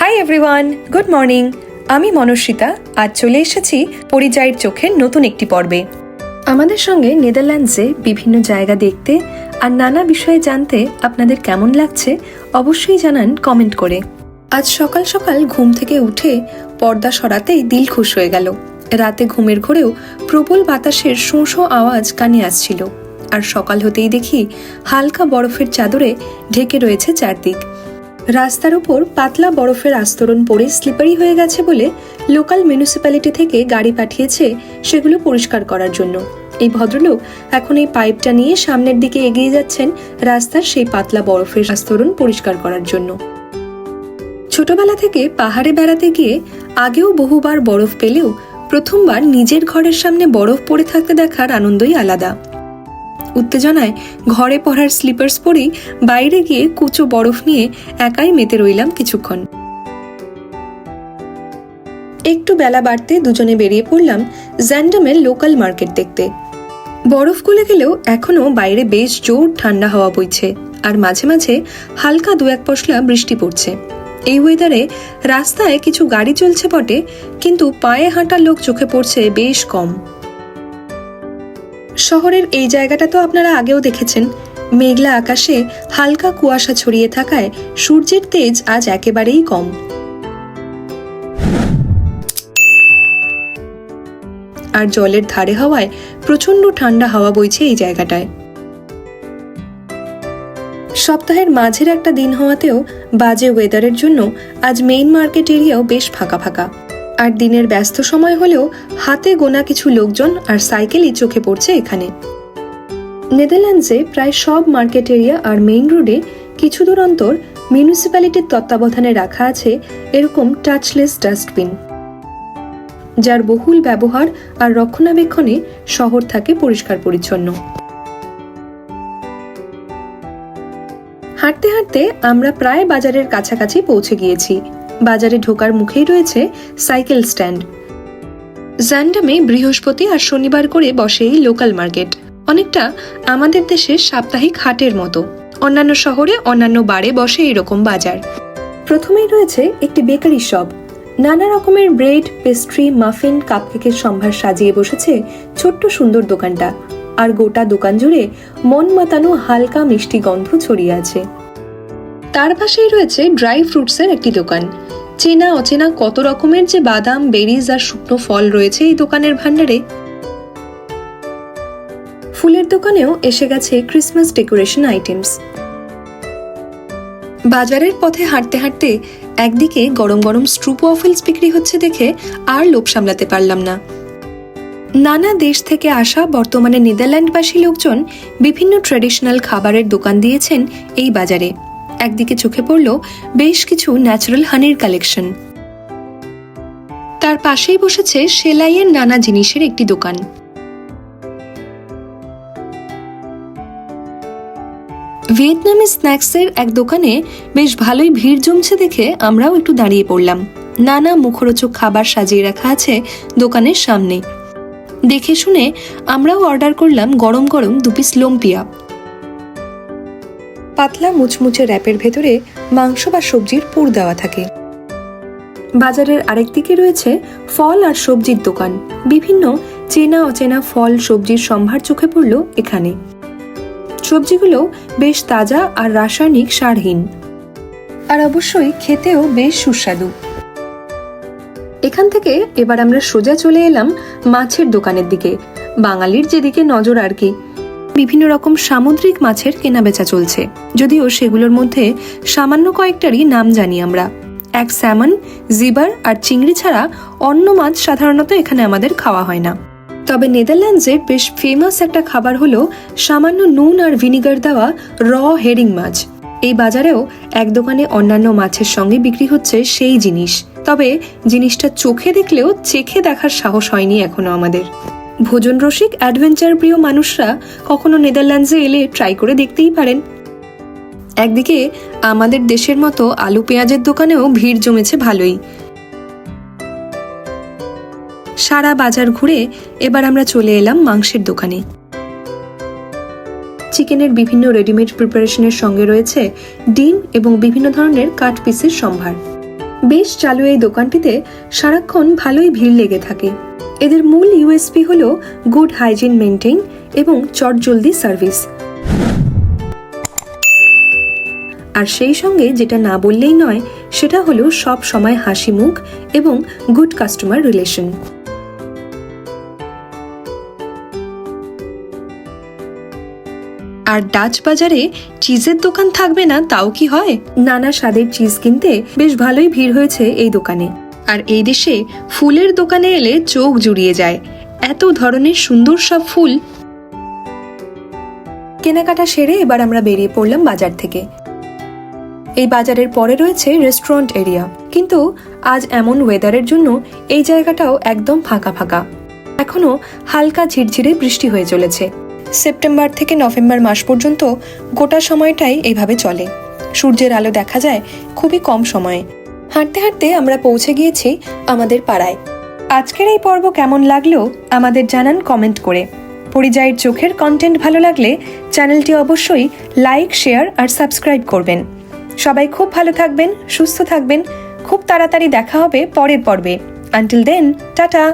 Hi everyone good morning আমি মনস্বিতা। আজ চলে এসেছি পরিযায়ীর চোখের নতুন একটি পর্বে। আমাদের সঙ্গে নেদারল্যান্ডসে বিভিন্ন জায়গা দেখতে আর নানা বিষয়ে জানতে আপনাদের কেমন লাগছে অবশ্যই জানান কমেন্ট করে। আজ সকাল সকাল ঘুম থেকে উঠে পর্দা সরাতেই দিল খুশ হয়ে গেল। রাতে ঘুমের ঘরেও প্রবল বাতাসের শোঁ শোঁ আওয়াজ কানে আসছিল। আর সকাল হতেই দেখি হালকা বরফের চাদরে ঢেকে রয়েছে চারদিক। রাস্তার উপর পাতলা বরফের আস্তরণ পড়ে স্লিপারি হয়ে গেছে বলে লোকাল মিউনিসিপ্যালিটি থেকে গাড়ি পাঠিয়েছে সেগুলো পরিষ্কার করার জন্য। এই ভদ্রলোক এখন এই পাইপটা নিয়ে সামনের দিকে এগিয়ে যাচ্ছেন রাস্তার সেই পাতলা বরফের আস্তরণ পরিষ্কার করার জন্য। ছোটবেলা থেকে পাহাড়ে বেড়াতে গিয়ে আগেও বহুবার বরফ পেলেও প্রথমবার নিজের ঘরের সামনে বরফ পড়ে থাকতে দেখার আনন্দই আলাদা। উত্তেজনায় ঘরে পড়ার স্লিপার্স পরেই বাইরে গিয়ে কুচো বরফ নিয়ে একাই মেতে রইলাম কিছুক্ষণ। একটু বেলা বাড়তে দুজনে বেরিয়ে পড়লাম জ্যান্ডামের লোকাল মার্কেট দেখতে। বরফ গলে গেলেও এখনও বাইরে বেশ জোর ঠান্ডা হাওয়া বইছে আর মাঝে মাঝে হালকা দু এক পশলা বৃষ্টি পড়ছে। এই ওয়েদারে রাস্তায় কিছু গাড়ি চলছে বটে, কিন্তু পায়ে হাঁটার লোক চোখে পড়ছে বেশ কম। শহরের এই জায়গাটা তো আপনারা আগেও দেখেছেন। মেঘলা আকাশে হালকা কুয়াশা ছড়িয়ে থাকায় সূর্যের তেজ আজ একেবারেই কম। আর জলের ধারে হওয়ায় প্রচণ্ড ঠান্ডা হাওয়া বইছে এই জায়গাটায়। সপ্তাহের মাঝের একটা দিন হওয়াতেও বাজে ওয়েদারের জন্য আজ মেইন মার্কেট এরিয়াও বেশ ফাঁকা ফাঁকা। আর দিনের ব্যস্ত সময় হলেও হাতে গোনা কিছু লোকজন আর সাইকেলই চোখে পড়ছে এখানে। নেদারল্যান্ডসে প্রায় সব মার্কেট এরিয়া আর মেইন রোডে কিছু দূর অন্তর মিউনিসিপ্যালিটির তত্ত্বাবধানে রাখা আছে এরকম টাচলেস ডাস্টবিন যার বহুল ব্যবহার আর রক্ষণাবেক্ষণে শহর থাকে পরিষ্কার পরিচ্ছন্ন। হাঁটতে হাঁটতে আমরা প্রায় বাজারের কাছাকাছি পৌঁছে গিয়েছি। বাজারে ঢোকার মুখেই রয়েছে সাইকেল স্ট্যান্ড। জ্যান্ডামে বৃহস্পতি আর শনিবার করে বসে এই লোকাল মার্কেট। অনেকটা আমাদের দেশের সাপ্তাহিক হাটের মতো। অন্যান্য শহরে অন্যান্য বারে বসে এরকম বাজার। প্রথমেই রয়েছে একটি বেকারি শপ। নানা রকমের ব্রেড, পেস্ট্রি, মাফিন, কাপকেকের সম্ভার সাজিয়ে বসেছে ছোট্ট সুন্দর দোকানটা। আর গোটা দোকান জুড়ে মন মাতানো হালকা মিষ্টি গন্ধ ছড়িয়ে আছে। তার পাশেই রয়েছে ড্রাই ফ্রুটসের একটি দোকান। চেনা অচেনা কত রকমের যে বাদাম, বেরিজ আর শুকনো ফল রয়েছে এই দোকানের ভান্ডারে ফুলের দোকানেও এসে গেছে ক্রিসমাস ডেকোরেশন আইটেমস বাজারের পথে হাঁটতে হাঁটতে একদিকে গরম গরম স্ট্রুপ ওয়াফেলস বিক্রি হচ্ছে দেখে আর লোভ সামলাতে পারলাম না। নানা দেশ থেকে আসা বর্তমানে নেদারল্যান্ডবাসী লোকজন বিভিন্ন ট্র্যাডিশনাল খাবারের দোকান দিয়েছেন এই বাজারে। একদিকে চোখে পড়ল বেশ কিছু ন্যাচারাল হানির কালেকশন তার পাশেই বসেছে সেলাইয়ের নানা জিনিসের একটি দোকান। ভিয়েতনামি স্ন্যাক্সের এক দোকানে বেশ ভালোই ভিড় জমছে দেখে আমরাও একটু দাঁড়িয়ে পড়লাম। নানা মুখরোচক খাবার সাজিয়ে রাখা আছে দোকানের সামনে। দেখে শুনে আমরাও অর্ডার করলাম গরম গরম দু পিস লোম্পিয়া। পাতলা মুচমুচে র্যাপের ভেতরে মাংস বা সবজির পুর দেওয়া থাকে। বাজারের আরেক দিকে রয়েছে ফল আর সবজির দোকান। বিভিন্ন চেনা অচেনা ফল, সবজির সম্ভার চোখে পড়ল এখানে। সবজিগুলো বেশ তাজা আর রাসায়নিক সারহীন। আর অবশ্যই খেতেও বেশ সুস্বাদু। এখান থেকে এবার আমরা সোজা চলে এলাম মাছের দোকানের দিকে। বাঙালির যেদিকে নজর আর কি। বিভিন্ন রকম সামুদ্রিক মাছের কেনাবেচা চলছে। যদিও সেগুলোর মধ্যে সামান্য কয়েকটারই নাম জানি আমরা। এক স্যামন, জিবার আর চিংড়ি ছাড়া অন্য মাছ সাধারণত এখানে আমাদের খাওয়া হয় না। তবে নেদারল্যান্ডসের বেশ ফেমাস একটা খাবার হলো সামান্য নুন আর ভিনিগার দেওয়া র হেরিং মাছ। এই বাজারেও এক দোকানে অন্যান্য মাছের সঙ্গে বিক্রি হচ্ছে সেই জিনিস। তবে জিনিসটা চোখে দেখলেও চেখে দেখার সাহস হয়নি এখনও আমাদের। ভোজন রসিক অ্যাডভেঞ্চার প্রিয় মানুষরা কখনো নেদারল্যান্ডসে এলে ট্রাই করে দেখতেই পারেন। একদিকে আমাদের দেশের মতো আলু পেঁয়াজের দোকানেও ভিড় জমেছে ভালোই। সারা বাজার ঘুরে এবার আমরা চলে এলাম মাংসের দোকানে। চিকেনের বিভিন্ন রেডিমেড প্রিপারেশনের সঙ্গে রয়েছে ডিম এবং বিভিন্ন ধরনের কাট পিসের সম্ভার। বেশ চালু এই দোকানটিতে সারাক্ষণ ভালোই ভিড় লেগে থাকে। এদের মূল ইউএসপি হলো গুড হাইজিন মেনটেন এবং চটজলদি সার্ভিস আর সেই সঙ্গে যেটা না বললেই নয়, সেটা হলো সব সময় হাসি মুখ এবং গুড কাস্টমার রিলেশন আর ডাচ বাজারে চিজের দোকান থাকবে না, তাও কি হয়? নানা স্বাদের চিজ কিনতে বেশ ভালোই ভিড় হয়েছে এই দোকানে। আর এই দেশে ফুলের দোকানে এলে চোখ জুড়িয়ে যায়। এত ধরনের সুন্দর সব ফুল। কেনাকাটা সেরে এবার আমরা বেরিয়ে পড়লাম বাজার থেকে। এই বাজারের পরে রয়েছে রেস্টুরেন্ট এরিয়া কিন্তু আজ এমন ওয়েদারের জন্য এই জায়গাটাও একদম ফাঁকা ফাঁকা। এখনও হালকা ঝিরঝিরে বৃষ্টি হয়ে চলেছে। সেপ্টেম্বর থেকে নভেম্বর মাস পর্যন্ত গোটা সময়টাই এইভাবে চলে। সূর্যের আলো দেখা যায় খুবই কম সময়ে। হাঁটতে হাঁটতে আমরা পৌঁছে গিয়েছি আমাদের পাড়ায়। আজকের এই পর্ব কেমন লাগল আমাদের জানান কমেন্ট করে। পরিযায়ীর চোখের কন্টেন্ট ভালো লাগলে চ্যানেলটি অবশ্যই লাইক শেয়ার আর সাবস্ক্রাইব করবেন। সবাই খুব ভালো থাকবেন, সুস্থ থাকবেন। খুব তাড়াতাড়ি দেখা হবে পরের পর্বে। Until then tata!